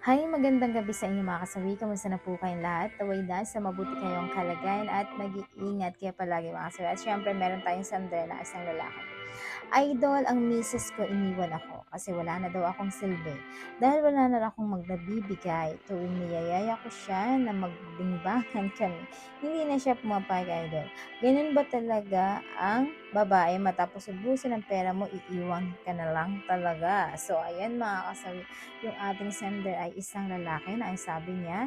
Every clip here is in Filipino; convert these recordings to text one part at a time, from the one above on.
Hi, magandang gabi sa inyo mga kasawi. Kamusta na po kayong lahat? Taway na sa mabuti kayong kalagayan at mag-iingat kayo palagi mga kasawi. At syempre, meron tayong sandal na isang lalaki. Idol, ang misis ko iniwan ako kasi wala na daw akong silbi. Dahil wala na akong magnabibigay, tuwing niyayaya ko siya na magbingbangan kami, hindi na siya pumapayag, idol. Ganun ba talaga ang babae matapos ubusin ang pera mo, iiwan ka na lang talaga. So, ayan mga kasawi, yung ating sender ay isang lalaki na ang sabi niya,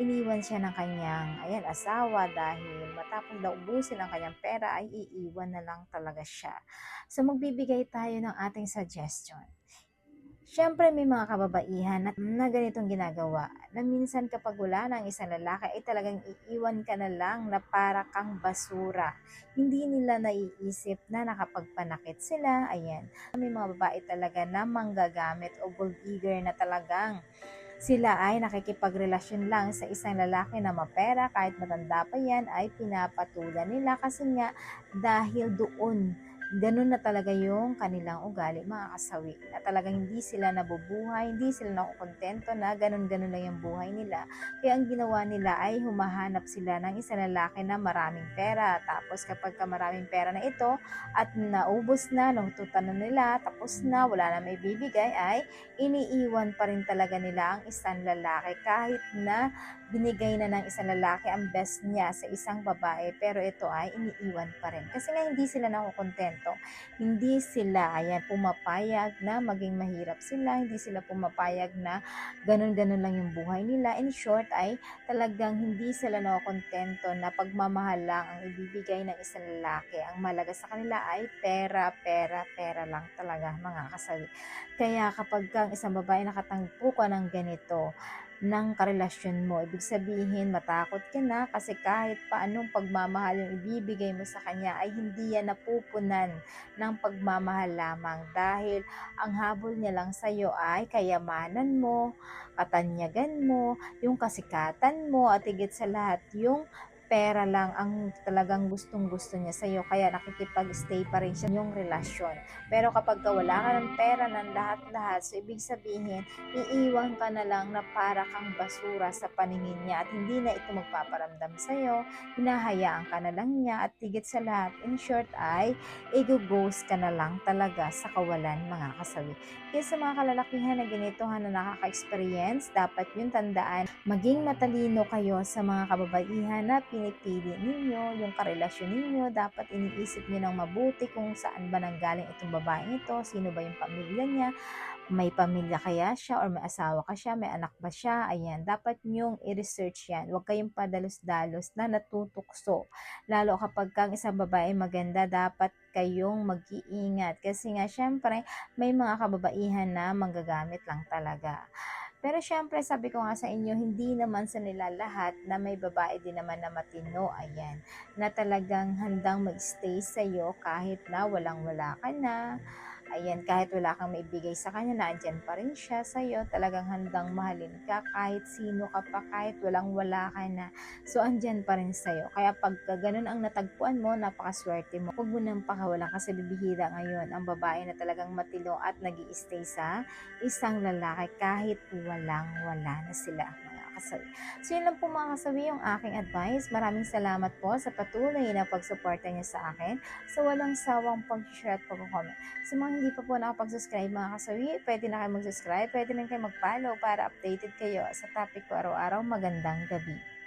iniwan siya ng kanyang ayan, asawa dahil matapos daw ubusin ang kanyang pera ay iiwan na lang talaga siya. So magbibigay tayo ng ating suggestion. Siyempre may mga kababaihan na, na ganitong ginagawa na minsan kapag wala ng isang lalaki ay talagang iiwan ka na lang na para kang basura. Hindi nila naiisip na nakapagpanakit sila. Ayan. May mga babae talaga na manggagamit o gold digger na talagang sila ay nakikipagrelasyon lang sa isang lalaki na mapera kahit matanda pa yan ay pinapatulan nila kasi nga dahil doon ganun na talaga yung kanilang ugali, mga kasawi. Na talagang hindi sila nabubuhay, hindi sila nakukontento na ganun-ganun lang yung buhay nila. Kaya ang ginawa nila ay humahanap sila ng isang lalaki na maraming pera. Tapos kapag ka maraming pera na ito at naubos na, nung tutan na nila, tapos na, wala na may bibigay, ay iniiwan pa rin talaga nila ang isang lalaki kahit na binigay na ng isang lalaki ang best niya sa isang babae pero ito ay iniiwan pa rin. Kasi nga hindi sila nakukontento. Hindi sila ayan, pumapayag na maging mahirap sila, hindi sila pumapayag na ganun-ganun lang yung buhay nila. In short ay talagang hindi sila nakokontento na pagmamahal lang ang ibibigay ng isang lalaki. Ang malaga sa kanila ay pera, pera, pera lang talaga mga kasawi. Kaya kapag kang isang babae nakatangpo ka ng ganito, ng karelasyon mo. Ibig sabihin, matakot ka na kasi kahit pa anong pagmamahal yung ibibigay mo sa kanya ay hindi yan napupunan ng pagmamahal lamang dahil ang habol niya lang sa iyo ay kayamanan mo, katanyagan mo, yung kasikatan mo at higit sa lahat yung pera lang ang talagang gustong gusto niya sa iyo kaya nakikipag-stay pa rin siya yung relasyon. Pero kapag ka wala ka ng pera ng lahat-lahat, so ibig sabihin, iiwan ka na lang na para kang basura sa paningin niya at hindi na ito magpaparamdam sa iyo, hinahayaan ka na lang niya at tigit sa lahat, in short ay, i-ghost ka na lang talaga sa kawalan mga kasawi. Kaya sa mga kalalakihan na ganito na nakaka-experience, dapat yung tandaan, maging matalino kayo sa mga kababaihan na pinipili ninyo, yung karelasyon ninyo, dapat iniisip nyo ng mabuti kung saan ba nanggaling itong babaeng ito, sino ba yung pamilya niya, may pamilya kaya siya or may asawa ka siya, may anak ba siya, ayan, dapat nyong i-research yan. Huwag kayong padalos-dalos na natutukso. Lalo kapag kang isang babae maganda, dapat kayong mag-iingat. Kasi nga, syempre, may mga kababaihan na manggagamit lang talaga. Pero syempre, sabi ko nga sa inyo, hindi naman sa nila lahat na may babae din naman na matino, ayan, na talagang handang mag-stay sa'yo kahit na walang-wala ka na, Ayan, kahit wala kang maibigay sa kanya, naandyan pa rin siya sa'yo. Talagang handang mahalin ka kahit sino ka pa, kahit walang-wala ka na. So, andyan pa rin sa'yo. Kaya pag ganun ang natagpuan mo, napakaswerte mo. Huwag mo nang pakawalan kasi bibihira ngayon ang babae na talagang matino at nag stay sa isang lalaki kahit walang-wala na sila kasawi. So yun lang po mga kasawi yung aking advice. Maraming salamat po sa patuloy na pagsuporta niyo sa akin sa walang sawang pag-share at pag-comment. Sa mga hindi pa po nakapag-subscribe mga kasawi, pwede na kayo mag-subscribe, pwede na kayo mag-follow para updated kayo sa topic ko araw-araw. Magandang gabi.